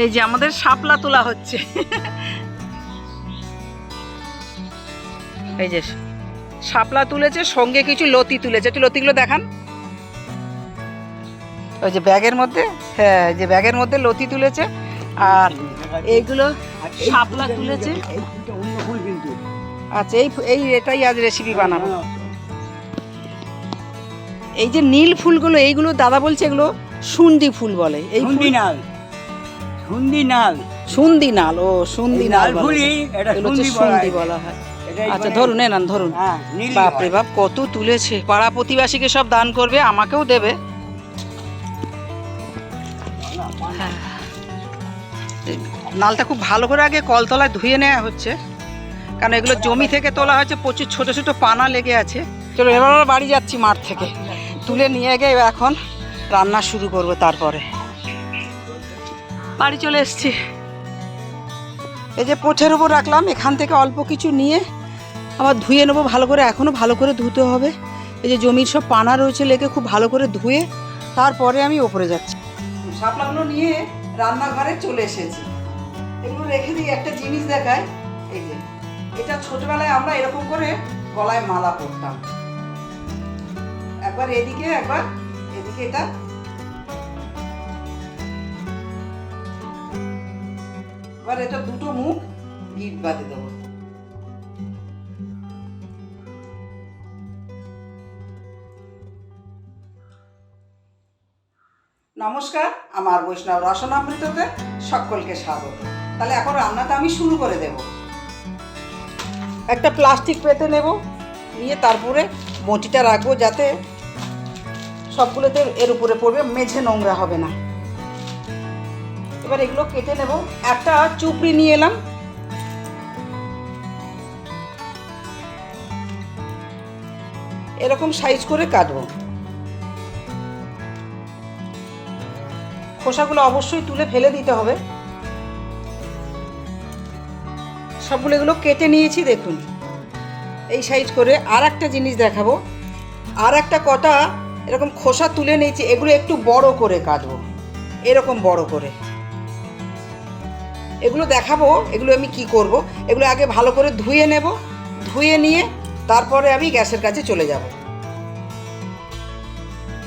এই যে আমাদের শাপলা তোলা হচ্ছে। এই যে শাপলা তুলেছে সঙ্গে কিছু লতি তুলেছে। একটু লতিগুলো দেখান। ওই যে ব্যাগের মধ্যে হ্যাঁ যে ব্যাগের মধ্যে লতি তুলেছে। আর এইগুলো শাপলা তুলেছে। আচ্ছা এই এই এটাই আজ রেসিপি বানাবো। এই যে নীল ফুলগুলো এইগুলো দাদা বলছে এগুলো সুন্দি ফুল বলে। এই ফুল সুন্দি নাল সুন্দি নাল ও সুন্দি এই নাল নাল এটা সুন্দি বলা হয়। আচ্ছা ধরুন নেন ধরুন। হ্যাঁ বাপরে বাপ কত তুলেছে। পাড়া প্রতিবাসীকে সব দান করবে আমাকেও দেবে। হ্যাঁ। নালটা খুব ভালো করে আগে কলতলায় ধুয়ে নেওয়া হচ্ছে। কারণ এগুলো জমি থেকে তোলা হয়েছে প্রচুর ছোট ছোট পানা লেগে আছে। চলো এবার বাড়ি যাচ্ছি মাঠ থেকে। তুলে নিয়ে গিয়ে এখন রান্না শুরু করব তারপরে। বাড়ি চলে এসেছি। এই যে পোঠের উপর রাখলাম, এখান থেকে অল্প কিছু নিয়ে আবার ধুয়ে নেব, ভালো করে এখনও ভালো করে ধুতে হবে। এই যে জমির সব পানা রয়েছে লেগে খুব ভালো করে ধুয়ে তারপরে আমি ওপরে যাচ্ছি। শাপলাগুলো নিয়ে রান্নাঘরে চলে এসেছি। এগুলো রেখে দিই একটা জিনিস দেখায় এই যে, এটা ছোটবেলায় আমরা এরকম করে গলায় মালা পরতাম। একবার এদিকে একবার এদিকে এটা এবার এটা দুটো মুখ গিট বাঁধে দেবো। নমস্কার, আমার বৈষ্ণব রসনামৃততে সকলকে স্বাগত। তাহলে এখন রান্নাটা আমি শুরু করে দেব। একটা প্লাস্টিক পেতে নেব, নিয়ে তারপরে বটিটা রাখব যাতে সবগুলোতে এর উপরে পড়বে, মেঝে নোংরা হবে না। এবার এগুলো কেটে নেব। একটা চুপড়ি নিয়ে এলাম। এরকম সাইজ করে কাটবো। খোসাগুলো অবশ্যই তুলে ফেলে দিতে হবে। সবগুলো এগুলো কেটে নিয়েছি, দেখুন। এই সাইজ করে আর একটা জিনিস দেখাবো। আর একটা কটা এরকম খোসা তুলে নিয়েছি, এগুলো একটু বড় করে কাটবো। এরকম বড় করে। এগুলো দেখাবো, এগুলো আমি কি করব? এগুলো আগে ভালো করে ধুয়ে নেব, ধুয়ে নিয়ে তারপরে আমি গ্যাসের কাছে চলে যাব।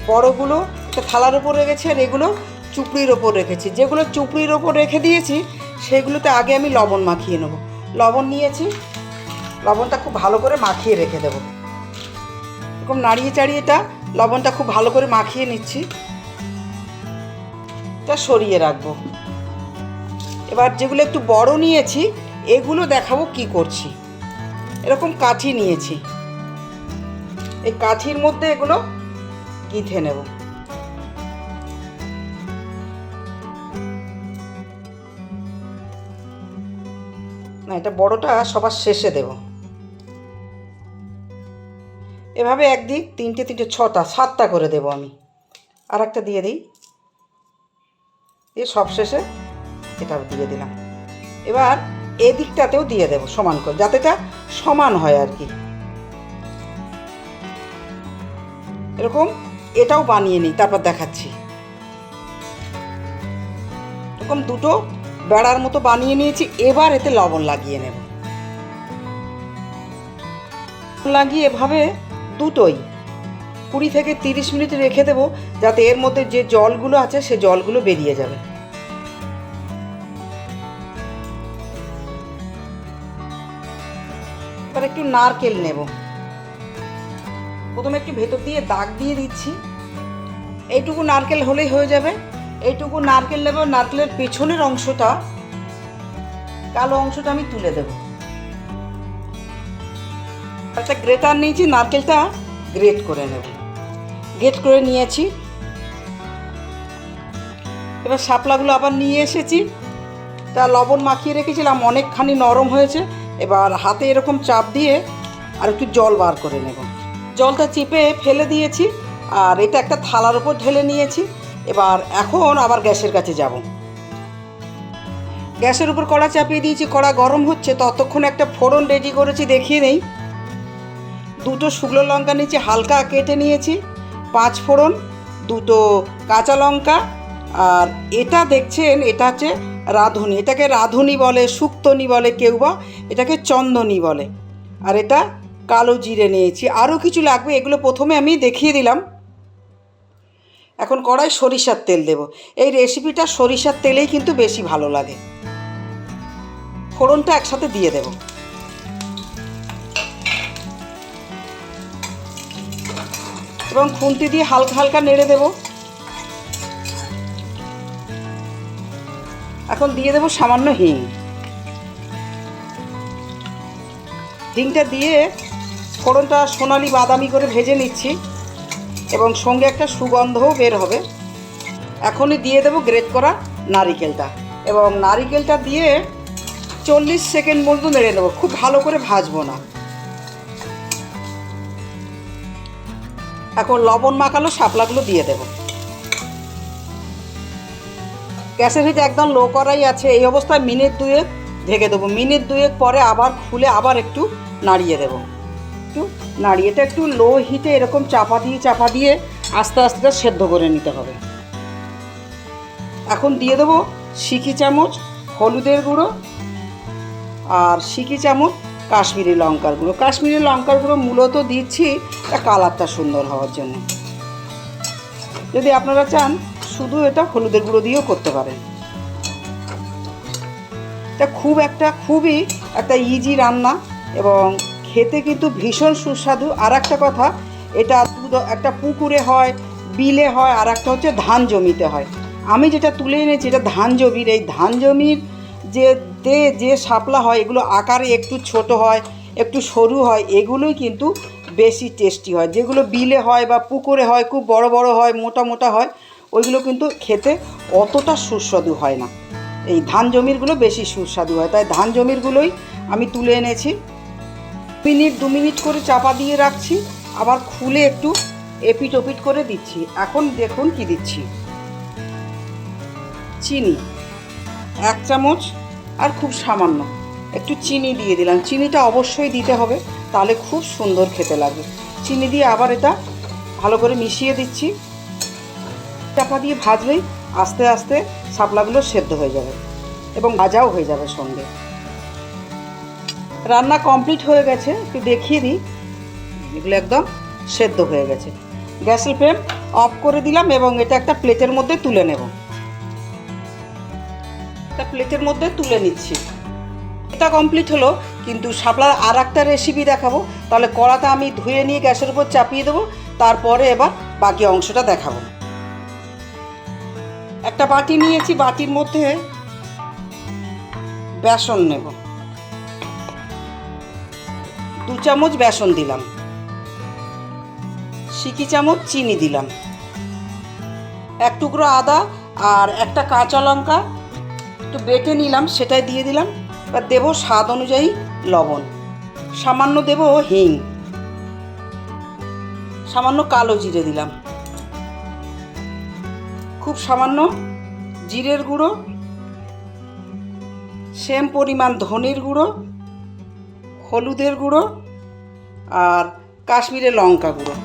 বড়গুলো থালার ওপর রেখেছি আর এগুলো চুপড়ির ওপর রেখেছি। যেগুলো চুপড়ির ওপর রেখে দিয়েছি, সেগুলোতে আগে আমি লবণ মাখিয়ে নেব। লবণ নিয়েছি, লবণটা খুব ভালো করে মাখিয়ে রেখে দেবো। এরকম নাড়িয়ে চাড়িয়ে এটা লবণটা খুব ভালো করে মাখিয়ে নিচ্ছি। এটা সরিয়ে রাখব। এবার যেগুলো একটু বড় নিয়েছি, এগুলো দেখাবো কি করছি। এরকম কাঠি নিয়েছি। এই কাঠির মধ্যে এগুলো গিথে নেব। না, এটা বড়টা সবার শেষে দেব। এভাবে একদিক, তিনটে তিনটে, ছটা, সাতটা করে দেব আমি। আর একটা দিয়ে দিই। দিয়ে সব শেষে এটা দিয়ে দিলাম। এবার এদিকটাতেও দিয়ে দেব সমান করে, যাতে এটা সমান হয় আর কি। এরকম এটাও বানিয়ে নিই, তারপর দেখাচ্ছি। এরকম দুটো বেড়ার মতো বানিয়ে নিয়েছি, এবার এতে লবণ লাগিয়ে নেব। লাগিয়ে এভাবে দুটোই কুড়ি থেকে তিরিশ মিনিট রেখে দেবো, যাতে এর মধ্যে যে জলগুলো আছে, সে জলগুলো বেরিয়ে যাবে। এবার একটু নারকেল নেব। প্রথমে একটু ভেতর দিয়ে দাগ দিয়ে দিচ্ছি। এইটুকু নারকেল হলেই হয়ে যাবে। এইটুকু নারকেল নেব, নারকেলের পেছনের অংশটা, কালো অংশটা আমি তুলে দেব। একটা গ্রেটার নিয়েছি, নারকেলটা গ্রেট করে নেব। গ্রেট করে নিয়েছি। এবার শাপলাগুলো আবার নিয়ে এসেছি। তা লবণ মাখিয়ে রেখেছিলাম, অনেকখানি নরম হয়েছে। এবার হাতে এরকম চাপ দিয়ে আর একটু জল বার করে নেব। জলটা চিপে ফেলে দিয়েছি আর এটা একটা থালার উপর ঢেলে নিয়েছি। এবার এখন আবার গ্যাসের কাছে যাব। গ্যাসের উপর কড়া চাপিয়ে দিয়েছি, কড়া গরম হচ্ছে, ততক্ষণ একটা ফোড়ন রেডি করেছি, দেখিয়ে নেই দুটো শুকনো লঙ্কা নিয়েছি হালকা কেটে নিয়েছি, পাঁচ ফোড়ন, দুটো কাঁচা লঙ্কা, আর এটা দেখছেন, এটা হচ্ছে রাঁধুনি, এটাকে রাঁধুনি বলে শুক্তনি বলে কেউ বা, এটাকে চন্দনি বলে। আর এটা কালো জিরে নিয়েছি। আরও কিছু লাগবে, এগুলো প্রথমে আমি দেখিয়ে দিলাম। এখন কড়াই সরিষার তেল দেব। এই রেসিপিটা সরিষার তেলেই কিন্তু বেশি ভালো লাগে। ফোড়নটা একসাথে দিয়ে দেব। এবং খুন্তি দিয়ে হালকা হালকা নেড়ে দেব। এখন দিয়ে দেব সামান্য হিং। হিংটা দিয়ে ফোড়নটা সোনালি বাদামি করে ভেজে নিচ্ছি এবং সঙ্গে একটা সুগন্ধও বের হবে। এখনই দিয়ে দেবো গ্রেট করা নারিকেলটা এবং নারিকেলটা দিয়ে চল্লিশ সেকেন্ড মতো নেড়ে নেব, খুব ভালো করে ভাজবো না। এখন লবণ মাখালো শাপলাগুলো দিয়ে দেবো। গ্যাসের হিট একদম লো করাই আছে। এই অবস্থায় মিনিট দুয়েক ঢেকে দেবো। মিনিট দুয়েক পরে আবার খুলে আবার একটু নাড়িয়ে দেবো। একটু নাড়িয়েটা একটু লো হিটে এরকম চাপা দিয়ে চাপা দিয়ে আস্তে আস্তে সেদ্ধ করে নিতে হবে। এখন দিয়ে দেবো সিকি চামচ হলুদের গুঁড়ো আর সিকি চামচ কাশ্মীরি লঙ্কার গুঁড়ো। কাশ্মীরি লঙ্কার গুঁড়ো মূলত দিচ্ছি কালারটা সুন্দর হওয়ার জন্য। যদি আপনারা চান শুধু এটা হলুদের গুঁড়ো দিয়েও করতে পারেন। এটা খুব একটা, খুবই একটা ইজি রান্না এবং খেতে কিন্তু ভীষণ সুস্বাদু। আর একটা কথা, এটা একটা পুকুরে হয়, বিলে হয় আর একটা হচ্ছে ধান জমিতে হয়। আমি যেটা তুলে এনেছি, এটা ধান জমির, এই ধান জমির যে তে যে শাপলা হয়, এগুলো আকারে একটু ছোট হয়, একটু সরু হয়, এগুলোই কিন্তু বেশি টেস্টি হয়। যেগুলো বিলে হয় বা পুকুরে হয়, খুব বড় বড় হয়, মোটা মোটা হয় ওইগুলো কিন্তু খেতে অতটা সুস্বাদু হয় না। এই ধান জমিরগুলো বেশি সুস্বাদু হয়। তাই ধান জমিরগুলোই আমি তুলে এনেছি। মিনিট দু মিনিট করে চাপা দিয়ে রাখছি। আবার খুলে একটু এপিট ওপিট করে দিচ্ছি। এখন দেখুন কি দিচ্ছি। চিনি, এক চামচ আর খুব সামান্য। একটু চিনি দিয়ে দিলাম। চিনিটা অবশ্যই দিতে হবে, তাহলে খুব সুন্দর খেতে লাগবে। চিনি দিয়ে আবার এটা ভালো করে মিশিয়ে দিচ্ছি। চাপা দিয়ে ভাজলেই আস্তে আস্তে শাপলাগুলো সেদ্ধ হয়ে যাবে এবং ভাজাও হয়ে যাবে সঙ্গে। রান্না কমপ্লিট হয়ে গেছে, একটু দেখিয়ে দিই। এগুলো একদম সেদ্ধ হয়ে গেছে। গ্যাসের ফ্লেম অফ করে দিলাম এবং এটা একটা প্লেটের মধ্যে তুলে নেব। একটা প্লেটের মধ্যে তুলে নিচ্ছি। এটা কমপ্লিট হলো, কিন্তু শাপলার আর একটা রেসিপি দেখাবো। তাহলে কড়াটা আমি ধুয়ে নিয়ে গ্যাসের উপর চাপিয়ে দেবো, তারপরে এবার বাকি অংশটা দেখাবো। একটা বাটি নিয়েছি, বাটির মধ্যে বেসন নেব। দু চামচ বেসন দিলাম। সিকি চামচ চিনি দিলাম। এক টুকরো আদা আর একটা কাঁচা লঙ্কা একটু বেটে নিলাম, সেটাই দিয়ে দিলাম। এবার দেবো স্বাদ অনুযায়ী লবণ। সামান্য দেবো হিং। সামান্য কালো জিরে দিলাম। খুব সামান্য জিরের গুঁড়ো, সেম পরিমাণ ধনের গুঁড়ো, হলুদের গুঁড়ো আর কাশ্মীরের লঙ্কা গুঁড়ো।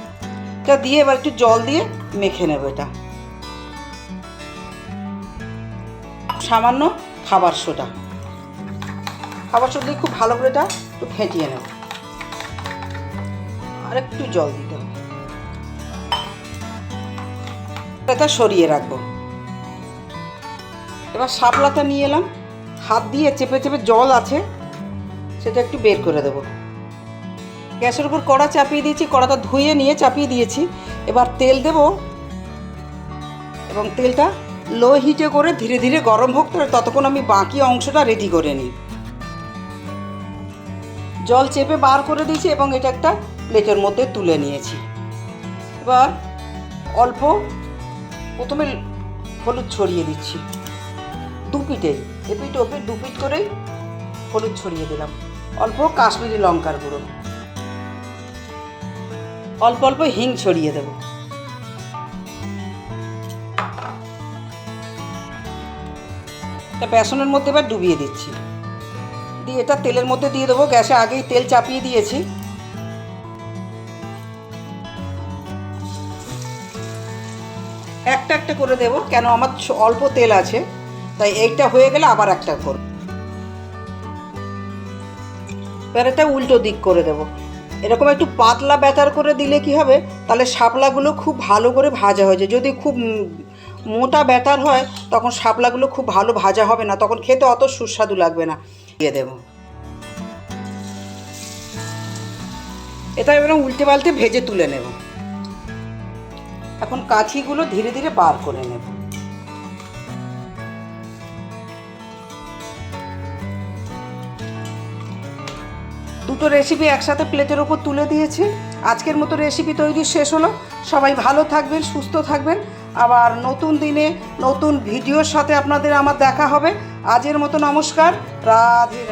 এটা দিয়ে এবার একটু জল দিয়ে মেখে নেব এটা। সামান্য খাবার সোডা। খাবার সোডা দিয়ে খুব ভালো করে এটা একটু ফেটিয়ে নেব। আর একটু জল দিতে এটা সরিয়ে রাখব এবার শাপলাটা নিয়ে এলাম। হাত দিয়ে চেপে চেপে জল আছে, সেটা একটু বের করে দেবো। গ্যাসের উপর কড়া চাপিয়ে দিয়েছি, কড়াটা ধুয়ে নিয়ে চাপিয়ে দিয়েছি। এবার তেল দেব এবং তেলটা লো হিটে করে ধীরে ধীরে গরম হোক ততক্ষণ আমি বাকি অংশটা রেডি করে নিই। জল চেপে বার করে দিয়েছি এবং এটা একটা প্লেটের মধ্যে তুলে নিয়েছি। এবার অল্প প্রথমে হলুদ ছড়িয়ে দিচ্ছি। দু পিঠেই এপিট ওপিট দু পিঠ করেই হলুদ ছড়িয়ে দিলাম। অল্প কাশ্মীরি লঙ্কার গুঁড়ো। অল্প অল্প হিং ছড়িয়ে দেব। এটা বেসনের মধ্যে এবার ডুবিয়ে দিচ্ছি। দিয়ে এটা তেলের মধ্যে দিয়ে দেবো। গ্যাসে আগেই তেল চাপিয়ে দিয়েছি। একটা একটা করে দেব, কেন আমার অল্প তেল আছে, তাই এইটা হয়ে গেলে আবার একটা করব। এবার এটা উল্টো দিক করে দেব। এরকম একটু পাতলা ব্যাটার করে দিলে কি হবে, তাহলে শাপলাগুলো খুব ভালো করে ভাজা হয়ে যায়। যদি খুব মোটা ব্যাটার হয়, তখন শাপলাগুলো খুব ভালো ভাজা হবে না, তখন খেতে অত সুস্বাদু লাগবে না। দিয়ে দেব। এটা এবার উল্টে পাল্টে ভেজে তুলে নেব। এখন কাঠিগুলো ধীরে ধীরে বার করে নেব। দুটো রেসিপি একসাথে প্লেটের ওপর তুলে দিয়েছি। আজকের মতো রেসিপি তৈরি শেষ হলো। সবাই ভালো থাকবেন, সুস্থ থাকবেন। আবার নতুন দিনে নতুন ভিডিওর সাথে আপনাদের আমার দেখা হবে। আজের মতো নমস্কার। রাধে